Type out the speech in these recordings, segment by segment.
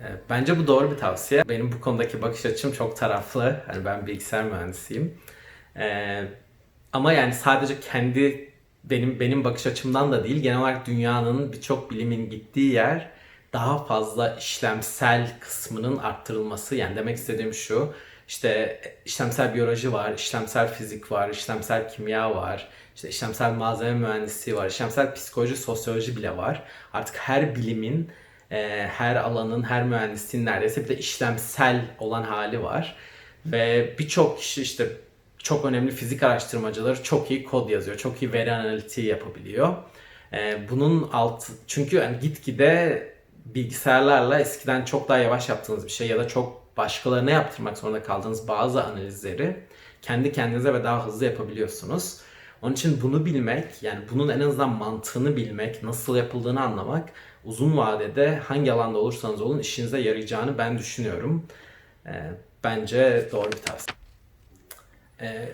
Ee, Bence bu doğru bir tavsiye. Benim bu konudaki bakış açım çok taraflı. Hani ben bilgisayar mühendisiyim. Ee, ama yani sadece kendi benim benim bakış açımdan da değil, genel olarak dünyanın birçok bilimin gittiği yer daha fazla işlemsel kısmının arttırılması. Yani demek istediğim şu, işte işlemsel biyoloji var, işlemsel fizik var, işlemsel kimya var, işte işlemsel malzeme mühendisliği var, işlemsel psikoloji, sosyoloji bile var. Artık her bilimin e, her alanın, her mühendisliğin neredeyse bir de işlemsel olan hali var. Ve birçok kişi işte çok önemli fizik araştırmacıları çok iyi kod yazıyor, çok iyi veri analitiği yapabiliyor. E, bunun alt çünkü yani gitgide bilgisayarlarla eskiden çok daha yavaş yaptığınız bir şey ya da çok başkalarına yaptırmak zorunda kaldığınız bazı analizleri kendi kendinize ve daha hızlı yapabiliyorsunuz. Onun için bunu bilmek, yani bunun en azından mantığını bilmek, nasıl yapıldığını anlamak uzun vadede hangi alanda olursanız olun işinize yarayacağını ben düşünüyorum. Ee, bence doğru bir tavsiye. Ee,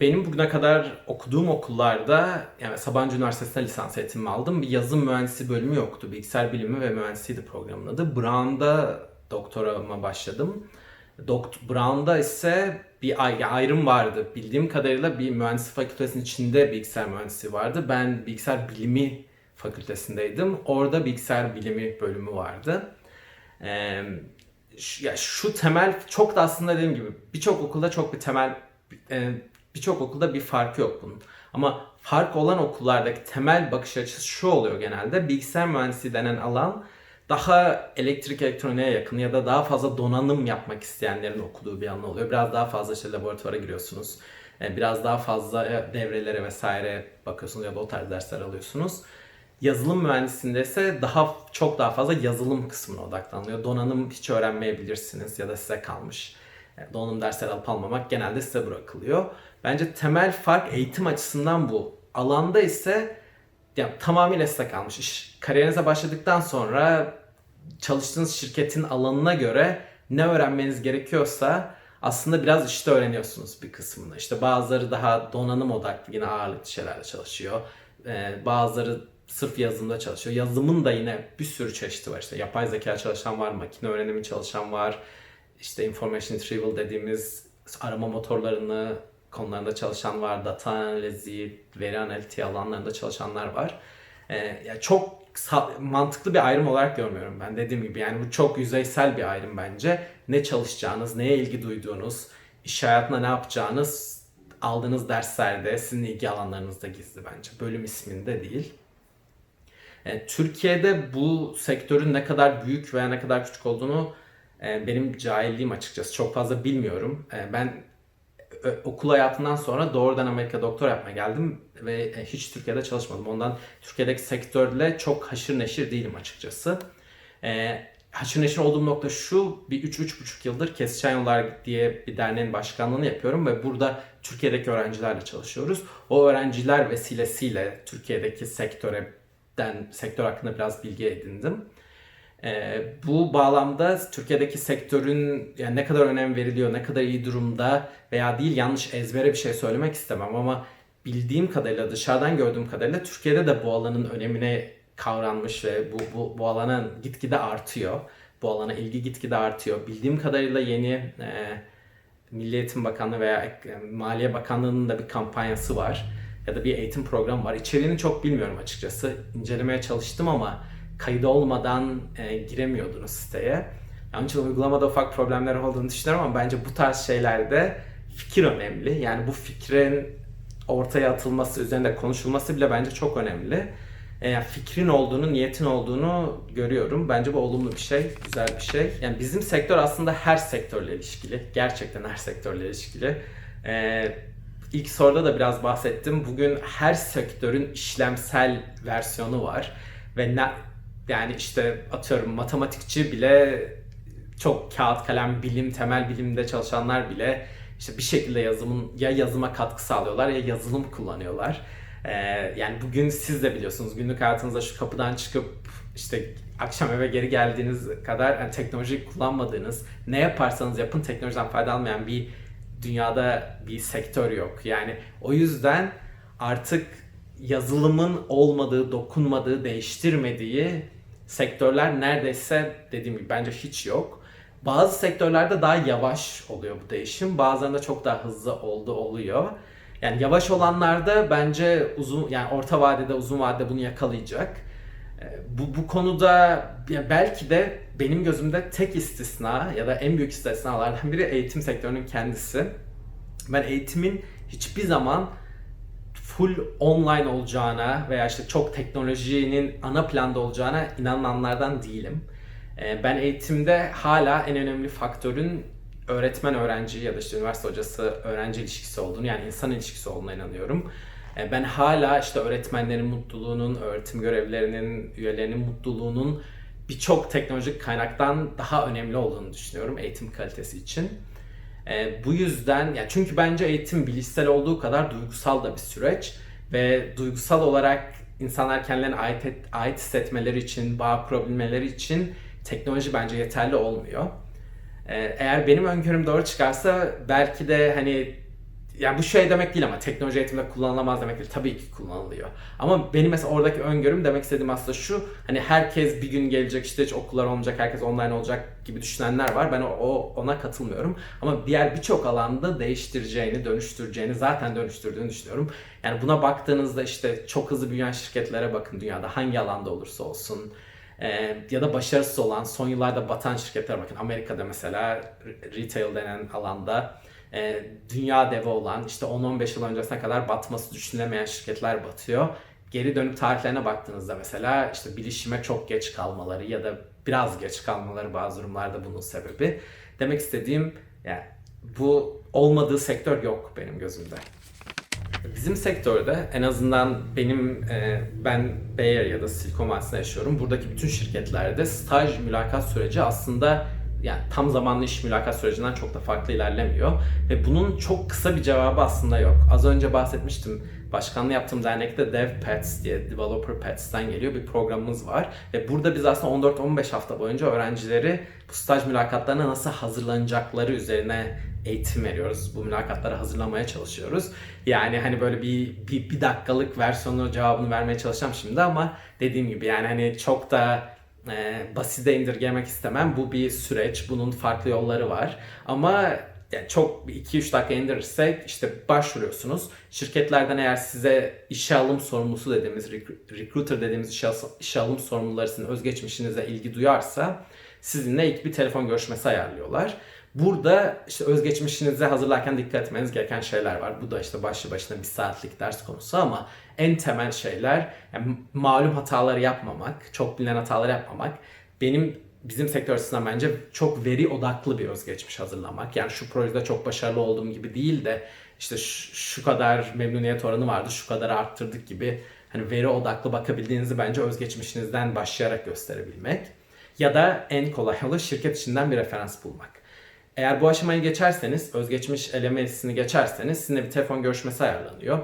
benim bugüne kadar okuduğum okullarda, yani Sabancı Üniversitesi'nde lisans eğitimimi aldım. Bir yazılım mühendisi bölümü yoktu. Bilgisayar bilimi ve mühendisliğiydi programın adı. Brown'da doktorama başladım. Dokt Brown'da ise bir ay- ayrım vardı. Bildiğim kadarıyla bir mühendislik fakültesinin içinde bilgisayar mühendisliği vardı. Ben bilgisayar bilimi fakültesindeydim. Orada bilgisayar bilimi bölümü vardı. Ee, şu, ya şu temel çok da aslında dediğim gibi birçok okulda çok bir temel birçok okulda bir farkı yok bunun. Ama fark olan okullardaki temel bakış açısı şu oluyor genelde. Bilgisayar mühendisliği denen alan daha elektrik elektroniğe yakın ya da daha fazla donanım yapmak isteyenlerin okuduğu bir alan oluyor. Biraz daha fazla işte laboratuvara giriyorsunuz. E, Biraz daha fazla e, devrelere vesaire bakıyorsunuz ya da o tarz dersler alıyorsunuz. Yazılım mühendisliğinde ise daha çok daha fazla yazılım kısmına odaklanılıyor. Donanım hiç öğrenmeyebilirsiniz ya da size kalmış. Yani donanım dersleri alıp almamak genelde size bırakılıyor. Bence temel fark eğitim açısından bu. Alanda ise ya, tamamıyla size kalmış. İş, kariyerinize başladıktan sonra çalıştığınız şirketin alanına göre ne öğrenmeniz gerekiyorsa aslında biraz işte öğreniyorsunuz bir kısmını. İşte bazıları daha donanım odaklı yine ağırlıklı şeylerle çalışıyor. Ee, bazıları sırf yazılımda çalışıyor. Yazılımın da yine bir sürü çeşidi var. İşte yapay zeka çalışan var, makine öğrenimi çalışan var. İşte information retrieval dediğimiz arama motorlarını konularında çalışan var. Data analizi, veri analitiği alanlarında çalışanlar var. Ee, ya çok mantıklı bir ayrım olarak görmüyorum ben. Dediğim gibi yani bu çok yüzeysel bir ayrım bence. Ne çalışacağınız, neye ilgi duyduğunuz, iş hayatında ne yapacağınız aldığınız derslerde sizin ilgi alanlarınızda gizli bence. Bölüm isminde değil. E, Türkiye'de bu sektörün ne kadar büyük veya ne kadar küçük olduğunu e, benim cahilliğim açıkçası çok fazla bilmiyorum. E, ben okul hayatından sonra doğrudan Amerika doktor yapmaya geldim ve e, hiç Türkiye'de çalışmadım. Ondan Türkiye'deki sektörle çok haşır neşir değilim açıkçası. E, haşır neşir olduğum nokta şu, bir 3-3,5 yıldır Kesişen Yollar diye bir derneğin başkanlığını yapıyorum ve burada Türkiye'deki öğrencilerle çalışıyoruz. O öğrenciler vesilesiyle Türkiye'deki sektöre den sektör hakkında biraz bilgi edindim. Ee, bu bağlamda Türkiye'deki sektörün yani ne kadar önem veriliyor, ne kadar iyi durumda veya değil yanlış ezbere bir şey söylemek istemem ama bildiğim kadarıyla dışarıdan gördüğüm kadarıyla Türkiye'de de bu alanın önemine kavranmış ve bu, bu, bu alanın gitgide artıyor. Bu alana ilgi gitgide artıyor. Bildiğim kadarıyla yeni e, Milli Eğitim Bakanlığı veya e, Maliye Bakanlığı'nın da bir kampanyası var. Ya da bir eğitim programı var. İçeriğini çok bilmiyorum açıkçası. İncelemeye çalıştım ama kayıda olmadan e, giremiyordunuz siteye. Onun için uygulamada ufak problemler olduğunu düşünüyorum ama bence bu tarz şeylerde fikir önemli. Yani bu fikrin ortaya atılması, üzerinde konuşulması bile bence çok önemli. E, fikrin olduğunu, niyetin olduğunu görüyorum. Bence bu olumlu bir şey, güzel bir şey. Yani bizim sektör aslında her sektörle ilişkili. Gerçekten her sektörle ilişkili. E, ilk soruda da biraz bahsettim. Bugün her sektörün işlemsel versiyonu var. Ve ne, yani işte atıyorum matematikçi bile çok kağıt kalem bilim temel bilimde çalışanlar bile işte bir şekilde yazımın ya yazıma katkı sağlıyorlar ya yazılım kullanıyorlar. Ee, yani bugün siz de biliyorsunuz günlük hayatınızda şu kapıdan çıkıp işte akşam eve geri geldiğiniz kadar yani teknolojiyi kullanmadığınız ne yaparsanız yapın teknolojiden fayda almayan bir dünyada bir sektör yok. Yani o yüzden artık yazılımın olmadığı, dokunmadığı, değiştirmediği sektörler neredeyse dediğim gibi bence hiç yok. Bazı sektörlerde daha yavaş oluyor bu değişim. Bazılarında çok daha hızlı oldu oluyor. Yani yavaş olanlarda bence uzun yani orta vadede uzun vadede bunu yakalayacak. Ee, Bu, bu konuda belki de benim gözümde tek istisna ya da en büyük istisnalardan biri eğitim sektörünün kendisi. Ben eğitimin hiçbir zaman full online olacağına veya işte çok teknolojinin ana planda olacağına inananlardan değilim. Ee, Ben eğitimde hala en önemli faktörün öğretmen öğrenci ya da işte üniversite hocası öğrenci ilişkisi olduğunu yani insan ilişkisi olduğuna inanıyorum. Ee, Ben hala işte öğretmenlerin mutluluğunun, öğretim görevlilerinin, üyelerinin mutluluğunun birçok teknolojik kaynaktan daha önemli olduğunu düşünüyorum eğitim kalitesi için. Ee, bu yüzden ya çünkü bence eğitim bilişsel olduğu kadar duygusal da bir süreç ve duygusal olarak insanlar kendilerine ait, et- ait hissetmeleri için, bağ kurabilmeleri için teknoloji bence yeterli olmuyor. Ee, eğer benim öngörüm doğru çıkarsa belki de hani yani bu şey demek değil ama teknoloji eğitimde kullanılamaz demek değil. Tabii ki kullanılıyor. Ama benim mesela oradaki öngörüm demek istediğim aslında şu. Hani herkes bir gün gelecek işte hiç okullar olmayacak, herkes online olacak gibi düşünenler var. Ben o, ona katılmıyorum. Ama diğer birçok alanda değiştireceğini, dönüştüreceğini, zaten dönüştürdüğünü düşünüyorum. Yani buna baktığınızda işte çok hızlı büyüyen şirketlere bakın dünyada hangi alanda olursa olsun. Ya da başarısız olan, son yıllarda batan şirketlere bakın. Amerika'da mesela re- retail denen alanda e, dünya devi olan işte 10-15 yıl öncesine kadar batması düşünülemeyen şirketler batıyor. Geri dönüp tarihlerine baktığınızda mesela işte bilişime çok geç kalmaları ya da biraz geç kalmaları bazı durumlarda bunun sebebi. Demek istediğim yani bu olmadığı sektör yok benim gözümde. Bizim sektörde en azından benim e, ben Bay Area'da Silikon Vadisi'nde yaşıyorum. Buradaki bütün şirketlerde staj mülakat süreci aslında yani tam zamanlı iş mülakat sürecinden çok da farklı ilerlemiyor. Ve bunun çok kısa bir cevabı aslında yok. Az önce bahsetmiştim. Başkanlığı yaptığım dernekte DevPets diye Developer Pets'ten geliyor bir programımız var. Ve burada biz aslında 14-15 hafta boyunca öğrencileri bu staj mülakatlarına nasıl hazırlanacakları üzerine eğitim veriyoruz. Bu mülakatlara hazırlamaya çalışıyoruz. Yani hani böyle bir, bir, bir dakikalık versiyonu cevabını vermeye çalışacağım şimdi ama dediğim gibi yani hani çok da e, basite indirgemek istemem. Bu bir süreç. Bunun farklı yolları var. Ama yani çok 2-3 dakika indirirsek işte başvuruyorsunuz. Şirketlerden eğer size işe alım sorumlusu dediğimiz recru- recruiter dediğimiz işe, işe alım sorumluları sizin özgeçmişinize ilgi duyarsa sizinle ilk bir telefon görüşmesi ayarlıyorlar. Burada işte özgeçmişinize hazırlarken dikkat etmeniz gereken şeyler var. Bu da işte başlı başına bir saatlik ders konusu ama en temel şeyler yani malum hataları yapmamak, çok bilinen hataları yapmamak. Benim bizim sektör açısından bence çok veri odaklı bir özgeçmiş hazırlamak. Yani şu projede çok başarılı olduğum gibi değil de işte şu, kadar memnuniyet oranı vardı, şu kadar arttırdık gibi hani veri odaklı bakabildiğinizi bence özgeçmişinizden başlayarak gösterebilmek. Ya da en kolay yolu şirket içinden bir referans bulmak. Eğer bu aşamayı geçerseniz, özgeçmiş elemesini geçerseniz sizinle bir telefon görüşmesi ayarlanıyor.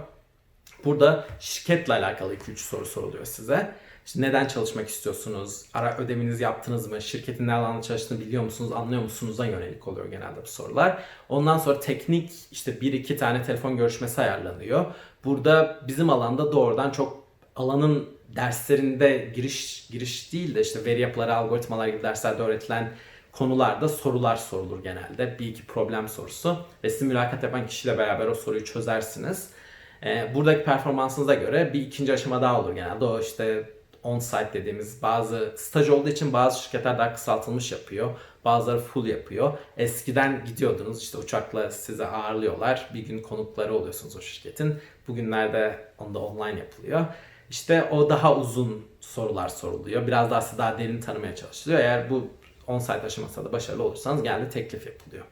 Burada şirketle alakalı 2-3 soru soruluyor size. İşte neden çalışmak istiyorsunuz? Ara ödeminizi yaptınız mı? Şirketin ne alanda çalıştığını biliyor musunuz? Anlıyor musunuz'a yönelik oluyor genelde bu sorular. Ondan sonra teknik işte 1-2 tane telefon görüşmesi ayarlanıyor. Burada bizim alanda doğrudan çok alanın derslerinde giriş giriş değil de işte veri yapıları, algoritmalar gibi derslerde öğretilen konularda sorular sorulur genelde. Bir iki problem sorusu ve siz mülakat yapan kişiyle beraber o soruyu çözersiniz. Ee, buradaki performansınıza göre bir ikinci aşama daha olur genelde. O işte on-site dediğimiz bazı staj olduğu için bazı şirketler daha kısaltılmış yapıyor. Bazıları full yapıyor. Eskiden gidiyordunuz işte uçakla size ağırlıyorlar. Bir gün konukları oluyorsunuz o şirketin. Bugünlerde onda online yapılıyor. İşte o daha uzun sorular soruluyor. Biraz daha sizi daha derin tanımaya çalışılıyor. Eğer bu on-site aşamasında da başarılı olursanız genelde teklif yapılıyor.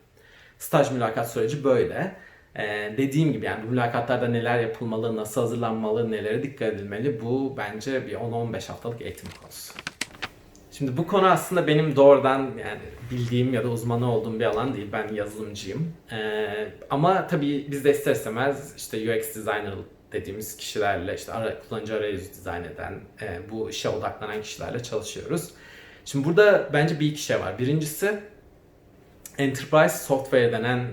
Staj mülakat süreci böyle. Ee, dediğim gibi yani bu mülakatlarda neler yapılmalı, nasıl hazırlanmalı, nelere dikkat edilmeli bu bence bir 10-15 haftalık eğitim konusu. Şimdi bu konu aslında benim doğrudan yani bildiğim ya da uzmanı olduğum bir alan değil. Ben yazılımcıyım. Ee, ama tabii biz de ister istemez işte UX designer dediğimiz kişilerle işte ara, kullanıcı arayüzü dizayn eden, e, bu işe odaklanan kişilerle çalışıyoruz. Şimdi burada bence bir iki şey var. Birincisi enterprise software denen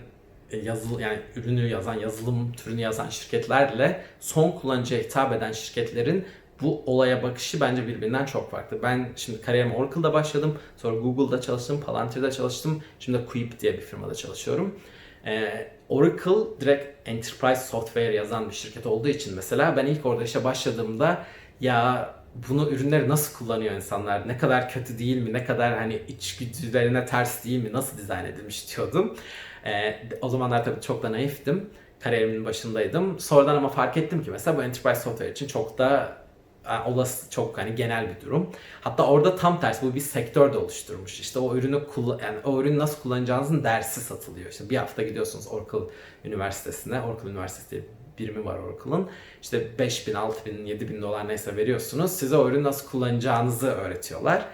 yazılı yani ürünü yazan, yazılım türünü yazan şirketlerle son kullanıcıya hitap eden şirketlerin bu olaya bakışı bence birbirinden çok farklı. Ben şimdi kariyerime Oracle'da başladım. Sonra Google'da çalıştım, Palantir'de çalıştım. Şimdi de Quip diye bir firmada çalışıyorum. Ee, Oracle direkt enterprise software yazan bir şirket olduğu için mesela ben ilk orada işe başladığımda ya bunu ürünleri nasıl kullanıyor insanlar? Ne kadar kötü değil mi? Ne kadar hani içgüdülerine ters değil mi? Nasıl dizayn edilmiş diyordum. Ee, o zamanlar tabii çok da naiftim. Kariyerimin başındaydım. Sonradan ama fark ettim ki mesela bu enterprise software için çok da yani olası çok hani genel bir durum. Hatta orada tam tersi bu bir sektör de oluşturmuş. İşte o ürünü yani o ürünü nasıl kullanacağınızın dersi satılıyor. İşte bir hafta gidiyorsunuz Oracle Üniversitesi'ne. Oracle Üniversitesi birimi var Oracle'ın. İşte 5000, 6000, 7000 dolar neyse veriyorsunuz. Size o ürünü nasıl kullanacağınızı öğretiyorlar.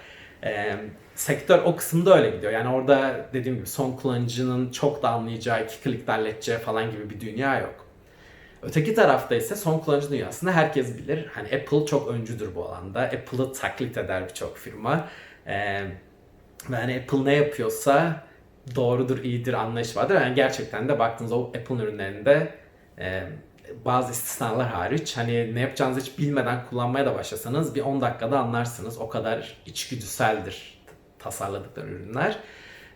Ee, sektör o kısımda öyle gidiyor. Yani orada dediğim gibi son kullanıcının çok da anlayacağı, iki klikle halledeceği falan gibi bir dünya yok. Öteki tarafta ise son kullanıcı dünyasında herkes bilir. Hani Apple çok öncüdür bu alanda. Apple'ı taklit eder birçok firma. Ee, ve hani Apple ne yapıyorsa doğrudur, iyidir anlayış vardır. Yani gerçekten de baktığınızda o Apple ürünlerinde e, bazı istisnalar hariç hani ne yapacağınızı hiç bilmeden kullanmaya da başlasanız bir 10 dakikada anlarsınız. O kadar içgüdüseldir tasarladıkları ürünler.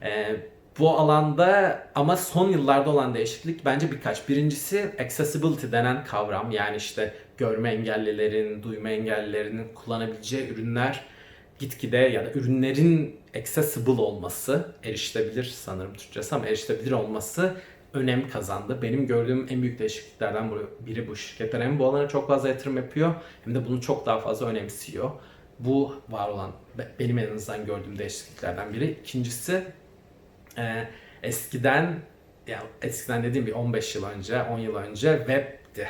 Ee, bu alanda ama son yıllarda olan değişiklik bence birkaç. Birincisi accessibility denen kavram. Yani işte görme engellilerin, duyma engellilerinin kullanabileceği ürünler gitgide ya da ürünlerin accessible olması, erişilebilir sanırım Türkçesi ama erişilebilir olması önem kazandı. Benim gördüğüm en büyük değişikliklerden biri bu. Şirketler hem bu alana çok fazla yatırım yapıyor hem de bunu çok daha fazla önemsiyor. Bu var olan benim en azından gördüğüm değişikliklerden biri. İkincisi e, eskiden ya eskiden dediğim bir 15 yıl önce, 10 yıl önce webdi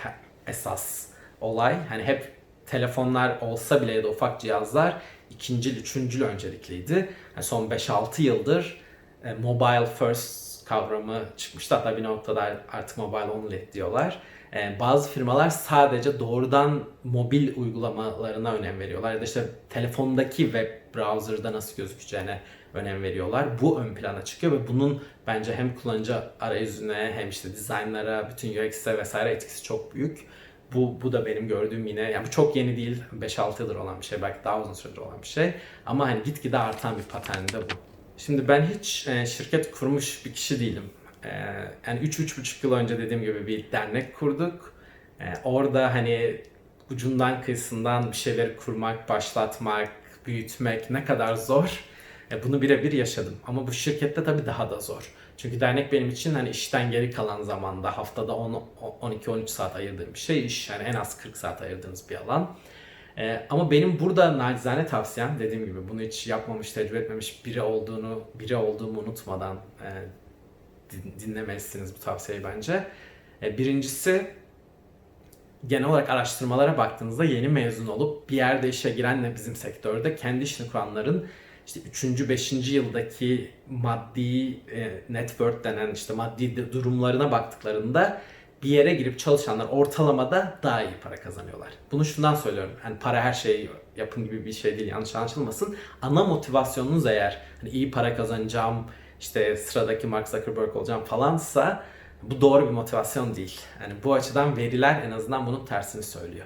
esas olay. Hani hep telefonlar olsa bile ya da ufak cihazlar ikinci, üçüncül öncelikliydi. Yani son 5-6 yıldır e, mobile first kavramı çıkmıştı. Hatta bir noktada artık mobile only diyorlar. E, bazı firmalar sadece doğrudan mobil uygulamalarına önem veriyorlar. Ya da işte telefondaki web browser'da nasıl gözükeceğine önem veriyorlar. Bu ön plana çıkıyor ve bunun bence hem kullanıcı arayüzüne hem işte dizaynlara, bütün UX'e vesaire etkisi çok büyük. Bu, bu da benim gördüğüm yine, yani bu çok yeni değil, 5-6 yıldır olan bir şey, belki daha uzun süredir olan bir şey. Ama hani gitgide artan bir patern de bu. Şimdi ben hiç e, şirket kurmuş bir kişi değilim. E, yani 3-3,5 yıl önce dediğim gibi bir dernek kurduk. E, orada hani ucundan kıyısından bir şeyleri kurmak, başlatmak, büyütmek ne kadar zor e, bunu birebir yaşadım. Ama bu şirkette tabii daha da zor. Çünkü dernek benim için hani işten geri kalan zamanda haftada 12-13 saat ayırdığım bir şey iş. Yani en az 40 saat ayırdığınız bir alan. Ee, ama benim burada nacizane tavsiyem dediğim gibi bunu hiç yapmamış, tecrübe etmemiş biri olduğunu, biri olduğumu unutmadan e, dinlemelisiniz bu tavsiyeyi bence. E, birincisi genel olarak araştırmalara baktığınızda yeni mezun olup bir yerde işe girenle bizim sektörde kendi işini kuranların işte 3. 5. yıldaki maddi e, network denen işte maddi durumlarına baktıklarında bir yere girip çalışanlar ortalamada daha iyi para kazanıyorlar. Bunu şundan söylüyorum. Hani para her şeyi yapın gibi bir şey değil yanlış anlaşılmasın. Ana motivasyonunuz eğer hani iyi para kazanacağım, işte sıradaki Mark Zuckerberg olacağım falansa bu doğru bir motivasyon değil. Yani bu açıdan veriler en azından bunun tersini söylüyor.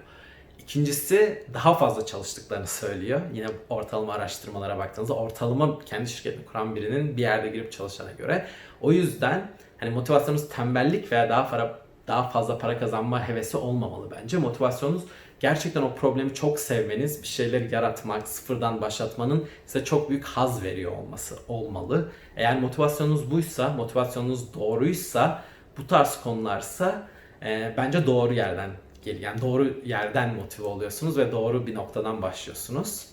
İkincisi daha fazla çalıştıklarını söylüyor. Yine ortalama araştırmalara baktığınızda ortalama kendi şirketini kuran birinin bir yerde girip çalışana göre. O yüzden hani motivasyonunuz tembellik veya daha para daha fazla para kazanma hevesi olmamalı bence. Motivasyonunuz gerçekten o problemi çok sevmeniz, bir şeyleri yaratmak, sıfırdan başlatmanın size çok büyük haz veriyor olması olmalı. Eğer motivasyonunuz buysa, motivasyonunuz doğruysa, bu tarz konularsa e, bence doğru yerden geliyor. Yani doğru yerden motive oluyorsunuz ve doğru bir noktadan başlıyorsunuz.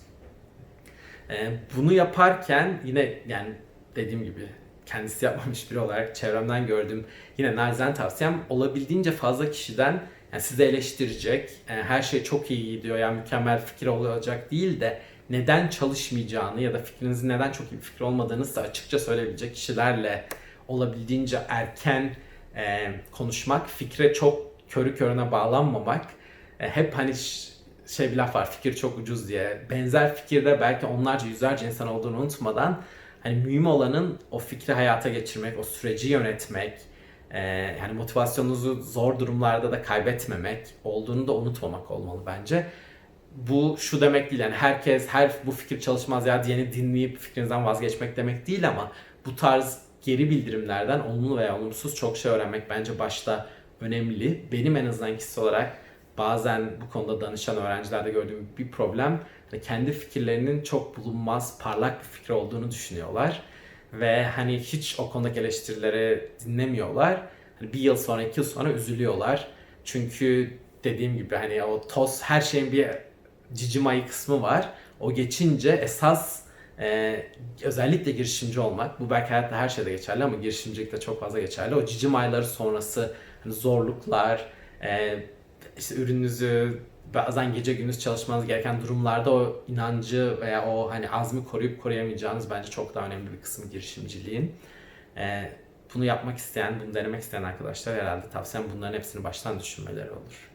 Ee, bunu yaparken yine yani dediğim gibi kendisi yapmamış biri olarak çevremden gördüğüm yine nazen tavsiyem olabildiğince fazla kişiden yani sizi eleştirecek, yani her şey çok iyi gidiyor, yani mükemmel fikir olacak değil de neden çalışmayacağını ya da fikrinizin neden çok iyi bir fikir olmadığını size açıkça söyleyebilecek kişilerle olabildiğince erken e, konuşmak, fikre çok körü körüne bağlanmamak. E, hep hani şey bir laf var fikir çok ucuz diye. Benzer fikirde belki onlarca yüzlerce insan olduğunu unutmadan hani mühim olanın o fikri hayata geçirmek, o süreci yönetmek, e, yani motivasyonunuzu zor durumlarda da kaybetmemek olduğunu da unutmamak olmalı bence. bu şu demek değil yani herkes her bu fikir çalışmaz ya diyeni dinleyip fikrinizden vazgeçmek demek değil ama bu tarz geri bildirimlerden olumlu veya olumsuz çok şey öğrenmek bence başta önemli. Benim en azından kişisel olarak bazen bu konuda danışan öğrencilerde gördüğüm bir problem hani kendi fikirlerinin çok bulunmaz, parlak bir fikir olduğunu düşünüyorlar. Ve hani hiç o konudaki eleştirileri dinlemiyorlar. Hani bir yıl sonra, iki yıl sonra üzülüyorlar. Çünkü dediğim gibi hani o toz her şeyin bir cicimayı kısmı var. O geçince esas e, özellikle girişimci olmak, bu belki hayatta her şeyde geçerli ama girişimcilikte çok fazla geçerli. O cicimayları sonrası hani zorluklar, e, işte ürününüzü bazen gece gündüz çalışmanız gereken durumlarda o inancı veya o hani azmi koruyup koruyamayacağınız bence çok daha önemli bir kısmı girişimciliğin. E, bunu yapmak isteyen, bunu denemek isteyen arkadaşlar herhalde tavsiyem bunların hepsini baştan düşünmeleri olur.